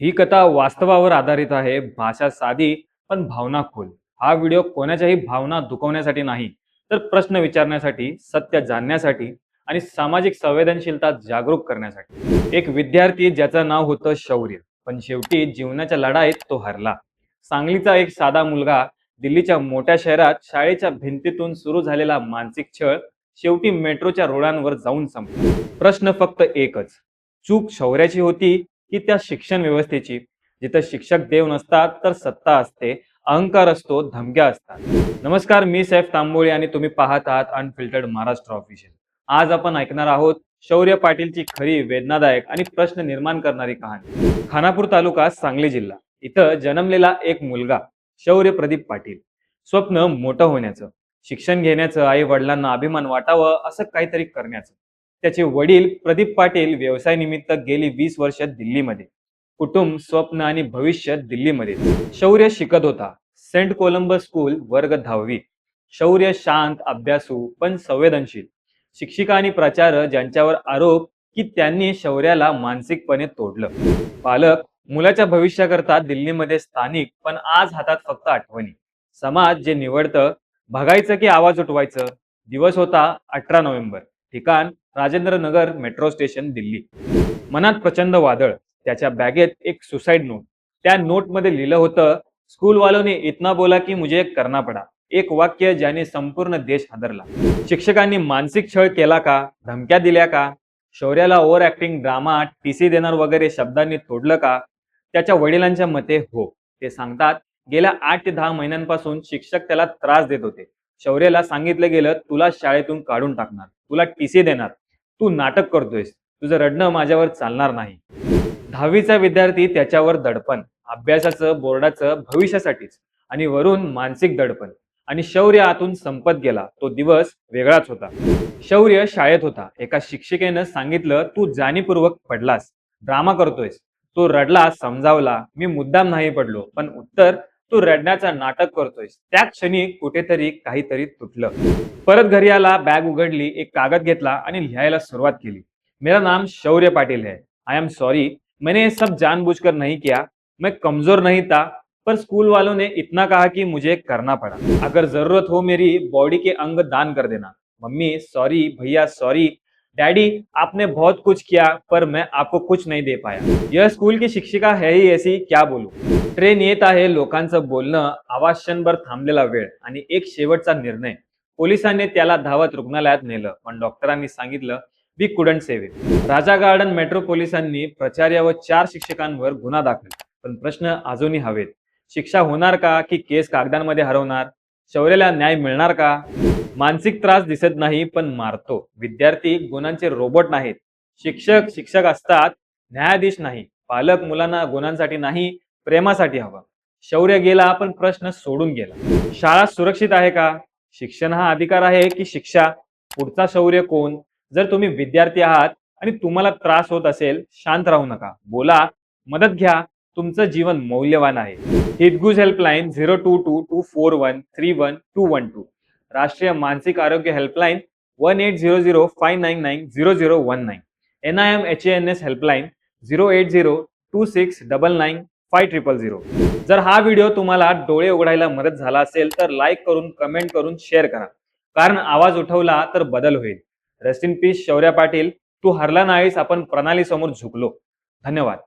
ही कथा वास्तवावर आधारित आहे भाषा साधी पण भावना खोल. हा व्हिडिओ कोणाच्याही भावना दुखवण्यासाठी नाही तर प्रश्न विचारण्यासाठी सत्य जाणण्यासाठी आणि सामाजिक संवेदनशीलता जागरूक करण्यासाठी. एक विद्यार्थी ज्याचं नाव होतं शौर्य पण शेवटी जीवनाच्या लढाईत तो हरला. सांगलीचा एक साधा मुलगा दिल्लीच्या मोठ्या शहरात शाळेच्या भिंतीतून सुरू झालेला मानसिक छळ शेवटी मेट्रोच्या रोडांवर जाऊन संपला. प्रश्न फक्त एकच चूक शौर्याची होती की त्या शिक्षण व्यवस्थेची. जिथं शिक्षक देव नसतात तर सत्ता असते अहंकार असतो धमक्या असतात. नमस्कार मी सैफ तांबोळी आणि तुम्ही पाहत आहात अनफिल्टर्ड महाराष्ट्र ऑफिशियल आज आपण ऐकणार आहोत शौर्य पाटीलची खरी वेदनादायक आणि प्रश्न निर्माण करणारी कहाणी. खानापूर तालुका सांगली जिल्हा. इथं जन्मलेला एक मुलगा शौर्य प्रदीप पाटील. स्वप्न मोठं होण्याचं. शिक्षण घेण्याचं आई वडिलांना अभिमान वाटावं असं काहीतरी करण्याचं. त्याचे वडील प्रदीप पाटील व्यवसाय निमित्त गेली वीस वर्ष दिल्लीमध्ये. कुटुंब स्वप्न आणि भविष्य दिल्लीमध्ये. शौर्य शिकत होता. सेंट कोलंबस स्कूल वर्ग दहावी. शौर्य शांत अभ्यासू पण संवेदनशील. शिक्षिका आणि प्राचार्य ज्यांच्यावर आरोप की त्यांनी शौर्याला मानसिकपणे तोडलं. पालक मुलाच्या भविष्याकरता दिल्लीमध्ये स्थानिक पण आज हातात फक्त आठवणी. समाज जे निवडतं बघायचं की आवाज उठवायचं? दिवस होता अठरा नोव्हेंबर. ठिकाण राजेंद्र नगर मेट्रो स्टेशन दिल्ली. मनात प्रचंड वादळ त्याच्या बॅगेत एक सुसाईड नोट त्या नोटमध्ये लिहिलं होतं स्कूलवालोने ने इतना बोला की मुझे करना पडा. एक वाक्य ज्याने संपूर्ण देश हादरला. शिक्षकांनी मानसिक छळ केला का? धमक्या दिल्या का? शौर्याला ओव्हर ऍक्टिंग ड्रामा टीसी देणार वगैरे शब्दांनी तोडलं का? त्याच्या वडिलांच्या मते हो ते सांगतात. गेल्या आठ ते दहा महिन्यांपासून शिक्षक त्याला त्रास देत होते. शौर्याला सांगितलं गेलं तुला शाळेतून काढून टाकणार. तुला टीसी देणार. तू नाटक करतोयस. तुझं रडणं माझ्यावर चालणार नाही. दहावीचा विद्यार्थी त्याच्यावर दडपण. अभ्यासाचं बोर्डाचं भविष्यासाठीच. आणि वरून मानसिक दडपण. आणि शौर्य आतून संपत गेला. तो दिवस वेगळाच होता. शौर्य शाळेत होता. एका शिक्षिकेनं सांगितलं तू जाणीवपूर्वक पडलास. ड्रामा करतोयस. तो रडला समजावला. मी मुद्दाम नाही पडलो. पण उत्तर तू रडण्याचं नाटक करतोयस. त्या क्षणी कुठेतरी काहीतरी तुटलं. परत घरी आला बॅग उघडली एक कागद घेतला आणि लिहायला सुरुवात केली. मेरा नाम शौर्य पाटिल है. आई एम सॉरी मैंने ये सब जानबूझकर नहीं किया. मैं कमजोर नहीं था पर स्कूल वालों ने इतना कहा कि मुझे करना पड़ा। अगर जरूरत हो मेरी बॉडी के अंग दान कर देना। मम्मी सॉरी भैया सॉरी डैडी आपने बहुत कुछ किया पर मैं आपको कुछ नहीं दे पाया। यह स्कूल की शिक्षिका है ही ऐसी क्या बोलू? ट्रेन येत आहे लोकांचं बोलणं आवाज क्षणभर थांबलेला वेळ आणि एक शेवटचा निर्णय. पोलिसांनी त्याला धावत रुग्णालयात नेलं पण डॉक्टरांनी सांगितलं we couldn't save it Raja garden metro पोलिसांनी प्राचार्य व चार शिक्षकांवर गुन्हा दाखल पण प्रश्न अजूनही हवेत. शिक्षा होणार का की केस कागदांमध्ये हरवणार? शौर्याला न्याय मिळणार का? मानसिक त्रास दिसत नाही पण मारतो. विद्यार्थी गुणांचे रोबोट नाहीत. शिक्षक शिक्षक असतात न्यायाधीश नाही. पालक मुलांना गुणांसाठी नाही प्रेमासाठी हवा. शौर्य गेला पण प्रश्न सोडून गेला. शाळा सुरक्षित आहे का? शिक्षण हा अधिकार आहे की शिक्षा? पुढचा शौर्य कोण? जर तुम्ही विद्यार्थी आहात आणि तुम्हाला त्रास होत असेल शांत राहू नका. बोला मदत घ्या. तुमचं जीवन मौल्यवान आहे. हितगुज helpline zero two two two four one three one two one two राष्ट्रीय मानसिक आरोग्य helpline one eight zero zero five nine nine zero zero one nine N I M H N S helpline zero eight zero two six double nine five triple zero जर हा video तुम्हाला डोळे उघडायला मदत झाला असेल तर लाईक करून कमेंट करून शेअर करा. कारण आवाज उठवला तर बदल होईल. Rest in peace Shaurya Patil. तू हरला नाहीस आपण प्रणाली समोर झुकलो. धन्यवाद.